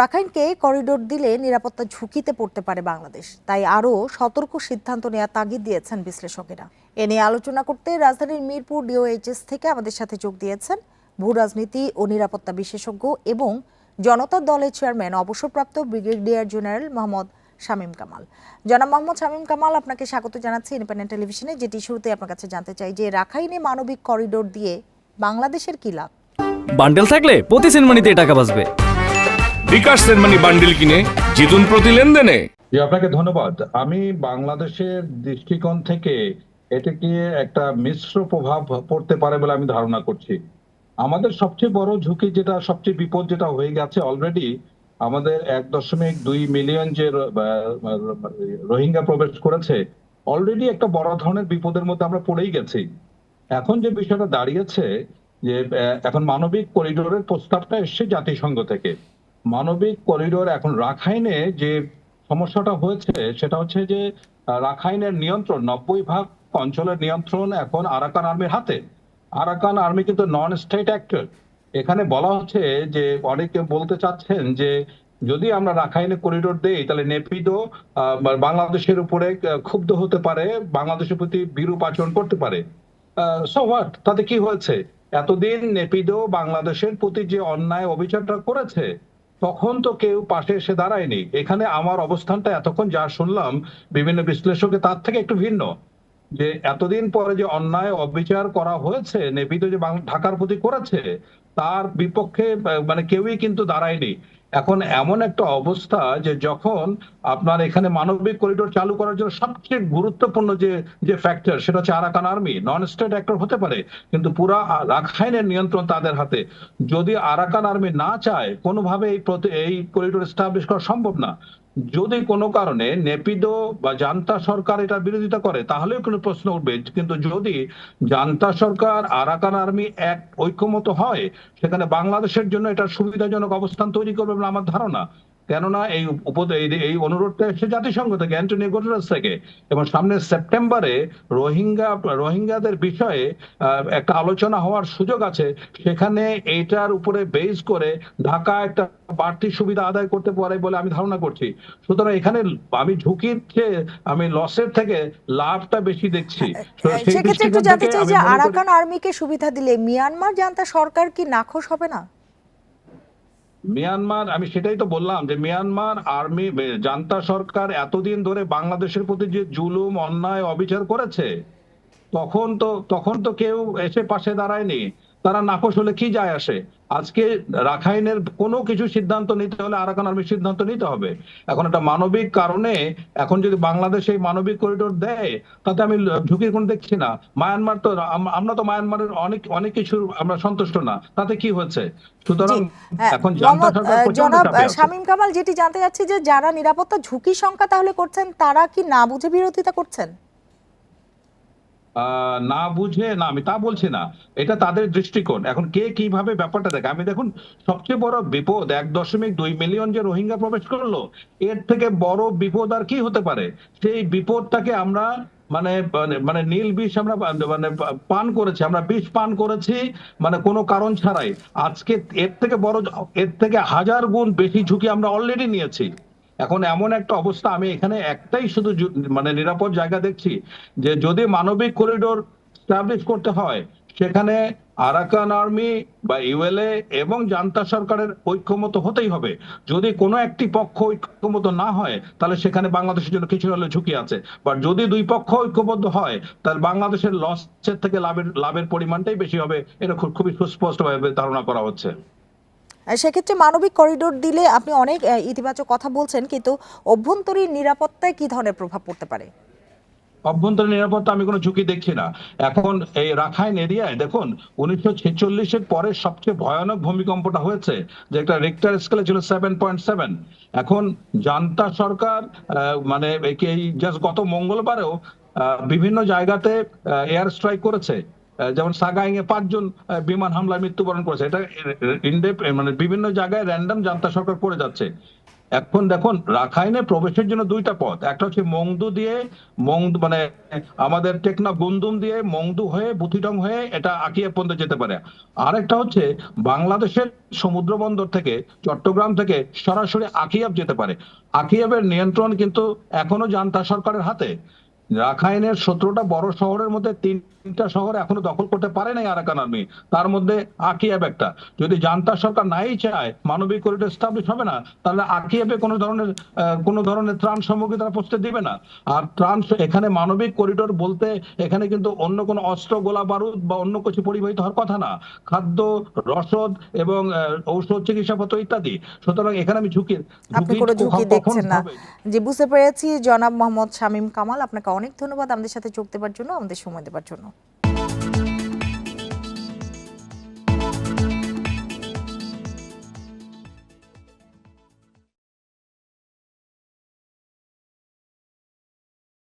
রাখাইনকে corridor দিলে নিরাপত্তা ঝুঁকিতে পড়তে পারে বাংলাদেশ। তাই আরও সতর্ক সিদ্ধান্ত নেওয়ার তাগিদ দিয়েছেন বিশ্লেষকেরা। এ নিয়ে আলোচনা করতে রাজধানীর মিরপুর ডিওএইচএস থেকে আমাদের সাথে যোগ দিয়েছেন ভূ রাজনীতি ও নিরাপত্তা বিশেষজ্ঞ এবং জনতা দলের চেয়ারম্যান, অবসরপ্রাপ্ত ব্রিগেডিয়ার জেনারেল মোহাম্মদ শামীম কামাল। জনাব মোহাম্মদ শামীম কামাল, আপনাকে স্বাগত জানাচ্ছি ইন্ডিপেন্ডেন্ট টেলিভিশনে, যেটি শুরুতে আপনার কাছে জানতে চাই যে রাখাইনে মানবিক করিডোর দিয়ে বাংলাদেশের কি লাভ? বান্ডেল থাকলে প্রতি সিনেমানিতে টাকা বাঁচবে। বিকাশ সেনমানি বান্ডিল কিনে জিতুন প্রতি লেনদেনে। আপনাকে ধন্যবাদ। আমি বাংলাদেশের দৃষ্টিকোণ থেকে এটাকে একটা মিশ্র প্রভাব পড়তে পারে বলে আমি ধারণা করছি। আমাদের সবচেয়ে বড় ঝুঁকি যেটা, সবচেয়ে বিপদ যেটা হয়ে গেছে অলরেডি আমাদের এক দশমিক দুই মিলিয়ন যে রোহিঙ্গা প্রবেশ করেছে অলরেডি একটা বড় ধরনের বিপদের মধ্যে আমরা পড়েই গেছি। এখন যে বিষয়টা দাঁড়িয়েছে, যে এখন মানবিক করিডোরের প্রস্তাবটা এসছে জাতিসংঘ থেকে। মানবিক করিডোর এখন রাখাইনে যে সমস্যাটা হয়েছে সেটা হচ্ছে যে রাখাইনের নিয়ন্ত্রণ নব্বই ভাগ অঞ্চলের নিয়ন্ত্রণ এখন আরাকান আর্মির হাতে। আরাকান আর্মি কিন্তু নন স্টেট অ্যাক্টর এখানে বলা হচ্ছে যে অনেকে বলতে চাচ্ছেন যে যদি আমরা রাখাইনে করিডোর দেই তাহলে আহ, বাংলাদেশের উপরে ক্ষুব্ধ হতে পারে বাংলাদেশের প্রতি বিরূপ আচরণ করতে পারে। তাতে কি হয়েছে? এতদিন নেপিদো বাংলাদেশের প্রতি যে অন্যায় অবিচারটা করেছে তখন তো কেউ পাশে এসে দাঁড়ায়নি। এখানে আমার অবস্থানটা এতক্ষণ যা শুনলাম, বিভিন্ন বিশ্লেষকে তার থেকে একটু ভিন্ন। যে এতদিন পরে যে অন্যায় অবিচার করা হয়েছে নেপিদো যে ঢাকার প্রতি করেছে, তার বিপক্ষে মানে কেউই কিন্তু দাঁড়ায়নি। এখন এমন একটা অবস্থা যে যখন আপনার এখানে মানবিক করিডোর চালু করার জন্য সবচেয়ে গুরুত্বপূর্ণ যে যে ফ্যাক্টর সেটা হচ্ছে Arakan army non state actor হতে পারে, কিন্তু পুরা রাখাইনের নিয়ন্ত্রণ তাদের হাতে। যদি আরাকান আর্মি না চায়, কোনোভাবে এই এই করিডোর এস্টাবলিশ করা সম্ভব না। যদি কোনো কারণে নেপিদো বা জান্তা সরকার এটা বিরোধিতা করে, তাহলেও কোনো প্রশ্ন উঠবে। কিন্তু যদি জান্তা সরকার আরাকান আর্মি এক ঐক্যমত হয়, সেখানে বাংলাদেশের জন্য এটা সুবিধাজনক অবস্থান তৈরি করবে বলে আমার ধারণা। কেননা এই এই- অনুরোধটা এসেছে জাতিসংঘ থেকে অ্যান্টনি গোটারাস থেকে। এবং সামনে সেপ্টেম্বরে রোহিঙ্গা রোহিঙ্গাদের বিষয়ে আহ, একটা আলোচনা হওয়ার সুযোগ আছে। সেখানে এইটার উপরে বেস করে ঢাকা একটা বাড়তি সুবিধা আদায় করতে পারে বলে আমি ধারণা করছি। সুতরাং এখানে আমি ঝুঁকির চেয়ে আমি লসের থেকে লাভটা বেশি দেখছি। সেক্ষেত্রে একটু জানতে চাই যে আরাকান আর্মিকে সুবিধা দিলে মিয়ানমার জানতা সরকার কি নাখোশ হবে না? মিয়ানমার, আমি সেটাই তো বললাম যে মিয়ানমার আর্মি জান্তা সরকার এতদিন ধরে বাংলাদেশের প্রতি যে জুলুম, অন্যায়, অবিচার করেছে, তখন তো তখন তো কেউ এসে পাশে দাঁড়ায়নি। তারা নাকশ হলে কি যায় আসে? আজকে রাখাইনের কোনো কিছু সিদ্ধান্ত নিতে হলে আরাকান আর্মির সিদ্ধান্ত নিতে হবে। এখন একটা মানবিক কারণে এখন যদি বাংলাদেশ এই মানবিক করিডোর দেয় তাতে আমি ঝুঁকির কোনো দেখছি না। মায়ানমার তো আমরা তো মায়ানমারের অনেক অনেক কিছু আমরা সন্তুষ্ট না। তাতে কি হচ্ছে? সুতরাং এখন জনাব আছে। শামীম কামাল যেটি জানতে চাচ্ছি যে যারা নিরাপত্তা ঝুঁকি সংখ্যা তাহলে করছেন তারা কি না বুঝে বিরোধিতা করছেন? না বুঝে, না, আমি তা বলছি না। এটা তাদের দৃষ্টিকোণ। এখন কে কীভাবে ব্যাপারটা দেখে? আমি দেখুন, সবচেয়ে বড় বিপদ, এক দশমিক দুই মিলিয়ন যে রোহিঙ্গা প্রবেশ করল, এর থেকে বড় বিপদ আর কি হতে পারে? সেই বিপদটাকে আমরা মানে মানে- মানে নীল বিষ আমরা মানে পান করেছি, আমরা বিষ পান করেছি মানে কোনো কারণ ছাড়াই। আজকে এর থেকে বড়, এর থেকে হাজার গুণ বেশি ঝুঁকি আমরা অলরেডি নিয়েছি। এখন এমন একটা অবস্থা, আমি এখানে একটাই শুধু মানে নিরাপদ জায়গা দেখছি, যে যদি মানবিক করিডোর স্টাবলিশ করতে হয়, সেখানে আরাকান আর্মি বা ইউএলএ এবং জান্তা সরকারের ঐক্যমত হতেই হবে। যদি কোনো একটি পক্ষ ঐক্যমত না হয়, তাহলে সেখানে বাংলাদেশের জন্য কিছু হলে ঝুঁকি আছে। বাট যদি দুই পক্ষ ঐক্যবদ্ধ হয়, তাহলে বাংলাদেশের লসের থেকে লাভের লাভের পরিমাণটাই বেশি হবে, এটা খুব, খুবই সুস্পষ্টভাবে ধারণা করা হচ্ছে। সেক্ষেত্রে মানবিক করিডোর দিলে আপনি অনেক ইতিবাচক কথা বলছেন, কিন্তু অভ্যন্তরীণ নিরাপত্তায় কি ধরনের প্রভাব পড়তে পারে? অভ্যন্তরীণ নিরাপত্তা আমি কোনো ঝুঁকি দেখছি না। এখন এই রাখাইন এরিয়ায় দেখুন, উনিশশো ছেচল্লিশের পরে সবচেয়ে ভয়ানক ভূমিকম্পটা হয়েছে, যে একটা রেক্টার স্কেলে ছিল সেভেন পয়েন্ট সেভেন এখন জান্তা সরকার মানে জাস্ট গত মঙ্গলবারেও বিভিন্ন জায়গাতে এয়ার স্ট্রাইক করেছে। যেমন সাগাইং এ পাঁচজন বিমান হামলায় মৃত্যুবরণ করেছে। এটা ইনডেপ মানে বিভিন্ন জায়গায় র্যান্ডম জান্তা সরকার করে যাচ্ছে। এখন দেখুন, রাখাইনে প্রবেশের জন্য দুইটা পথ। একটা হচ্ছে মংদু দিয়ে, মংদু মানে আমাদের টেকনা গুন্দুম দিয়ে মংদু হয়ে, বুথিডং হয়ে এটা আকিয়া পর্যন্ত যেতে পারে। আরেকটা হচ্ছে বাংলাদেশের সমুদ্র বন্দর থেকে, চট্টগ্রাম থেকে সরাসরি আকিয়াব যেতে পারে। আকিয়াবের নিয়ন্ত্রণ কিন্তু এখনও জান্তা সরকারের হাতে। রাখাইনের সতেরোটা বড় শহরের মধ্যে তিনটা শহর এখনও দখল করতে পারে নাই আরাকান আর্মি। তার মধ্যে আকিয়াব একটা। যদি জান্তা সরকার নাই চায় মানবিক করিডোর এস্টাবলিশ হবে না তাহলে আকিয়াবে কোনো ধরনের কোনো ধরনের ত্রাণ সামগ্রী তারা পৌঁছতে দিবে না। আর ত্রাণ এখানে মানবিক করিডোর বলতে এখানে কিন্তু অন্য কোনো অস্ত্র গোলা বারুদ বা অন্য কিছু পরিবাহিত হওয়ার কথা না। খাদ্য রসদ এবং ঔষধ চিকিৎসাপত্র ইত্যাদি। সুতরাং এখানে আমি ঝুঁকি আপনি কোনো ঝুঁকি দেখছেন না? যে বুঝতে পেরেছি। জনাব মোহাম্মদ শামীম কামাল আপনাকে অনেক ধন্যবাদ আমাদের সাথে যোগ দেওয়ার জন্য আমাদের সময় দেওয়ার জন্য।